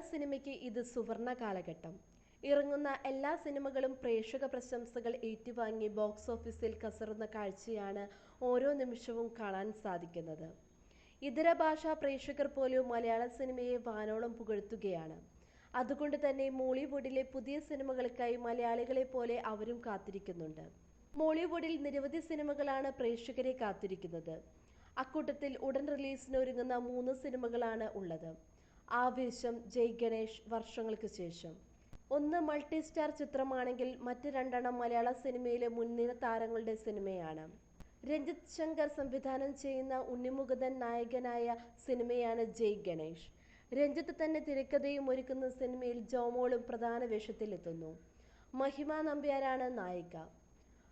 സിനിമയ്ക്ക് ഇത് സുവർണ കാലഘട്ടം. ഇറങ്ങുന്ന എല്ലാ സിനിമകളും പ്രേക്ഷക പ്രശംസകൾ ഏറ്റുവാങ്ങി ബോക്സ് ഓഫീസിൽ കസറുന്ന കാഴ്ചയാണ് ഓരോ നിമിഷവും കാണാൻ സാധിക്കുന്നത്. ഇതര ഭാഷാ പ്രേക്ഷകർ പോലും മലയാള സിനിമയെ വാനോളം പുകഴ്ത്തുകയാണ്. അതുകൊണ്ട് തന്നെ മോളിവുഡിലെ പുതിയ സിനിമകൾക്കായി മലയാളികളെ പോലെ അവരും കാത്തിരിക്കുന്നുണ്ട്. മോളിവുഡിൽ നിരവധി സിനിമകളാണ് പ്രേക്ഷകരെ കാത്തിരിക്കുന്നത്. അക്കൂട്ടത്തിൽ ഉടൻ റിലീസിനൊരുങ്ങുന്ന മൂന്ന് സിനിമകളാണ് ഉള്ളത്. ആവേശം ജയ് ഗണേഷ് വർഷങ്ങൾക്ക് ശേഷം. ഒന്ന് മൾട്ടി സ്റ്റാർ ചിത്രമാണെങ്കിൽ മറ്റ് രണ്ടെണ്ണം മലയാള സിനിമയിലെ മുൻനിര താരങ്ങളുടെ സിനിമയാണ്. രഞ്ജിത് ശങ്കർ സംവിധാനം ചെയ്യുന്ന ഉണ്ണിമുഖതൻ നായകനായ സിനിമയാണ് ജയ് ഗണേഷ്. രഞ്ജിത്ത് തന്നെ തിരക്കഥയും ഒരുക്കുന്ന സിനിമയിൽ ജോമോളും പ്രധാന വേഷത്തിലെത്തുന്നു. മഹിമ നമ്പ്യാരാണ് നായിക.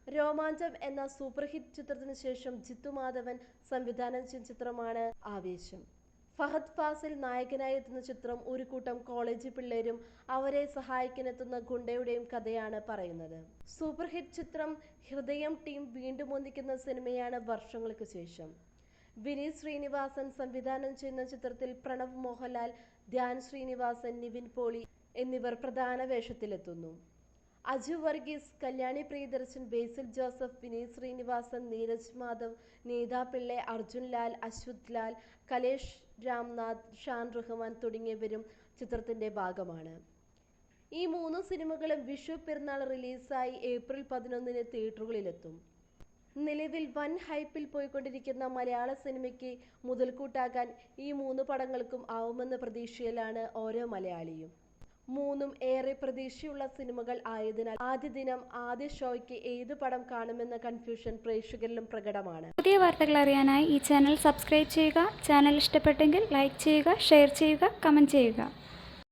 രോമാഞ്ചം എന്ന സൂപ്പർ ഹിറ്റ് ചിത്രത്തിന് ശേഷം ജിത്തു മാധവൻ സംവിധാനം ചെയ്ത ചിത്രമാണ് ആവേശം. ഫഹദ് ഫാസിൽ നായകനായി എത്തുന്ന ചിത്രം ഒരു കൂട്ടം കോളേജ് പിള്ളേരും അവരെ സഹായിക്കാനെത്തുന്ന ഗുണ്ടയുടെയും കഥയാണ് പറയുന്നത്. സൂപ്പർ ഹിറ്റ് ചിത്രം ഹൃദയം ടീം വീണ്ടും ഒന്നിക്കുന്ന സിനിമയാണ് വർഷങ്ങൾക്ക് ശേഷം. വിനീത് ശ്രീനിവാസൻ സംവിധാനം ചെയ്യുന്ന ചിത്രത്തിൽ പ്രണവ് മോഹൻലാൽ ധ്യാൻ ശ്രീനിവാസൻ നിവിൻ പോളി എന്നിവർ പ്രധാന വേഷത്തിലെത്തുന്നു. അജു വർഗീസ് കല്യാണി പ്രിയദർശൻ ബേസിൽ ജോസഫ് വിനീത് ശ്രീനിവാസൻ നീരജ് മാധവ് നീത പിള്ളെ അർജുൻ ലാൽ അശ്വത് ലാൽ കലേഷ് രാംനാഥ് ഷാൻ റഹ്മാൻ തുടങ്ങിയവരും ചിത്രത്തിന്റെ ഭാഗമാണ്. ഈ മൂന്ന് സിനിമകളും വിഷു പെരുന്നാൾ റിലീസായി ഏപ്രിൽ പതിനൊന്നിന് തിയേറ്ററുകളിലെത്തും. നിലവിൽ വൻ ഹൈപ്പിൽ പോയിക്കൊണ്ടിരിക്കുന്ന മലയാള സിനിമയ്ക്ക് മുതൽക്കൂട്ടാകാൻ ഈ മൂന്ന് പടങ്ങൾക്കും ആവുമെന്ന പ്രതീക്ഷയിലാണ് ഓരോ മലയാളിയും. മൂന്നും ഏറെ പ്രതീക്ഷയുള്ള സിനിമകൾ ആയതിനാൽ ആദ്യ ദിനം ആദ്യ ഷോയ്ക്ക് ഏത് പടം കാണുമെന്ന കൺഫ്യൂഷൻ പ്രേക്ഷകരിലും പ്രകടമാണ്. പുതിയ വാർത്തകൾ അറിയാനായി ഈ ചാനൽ സബ്സ്ക്രൈബ് ചെയ്യുക. ചാനൽ ഇഷ്ടപ്പെട്ടെങ്കിൽ ലൈക്ക് ചെയ്യുക ഷെയർ ചെയ്യുക കമന്റ് ചെയ്യുക.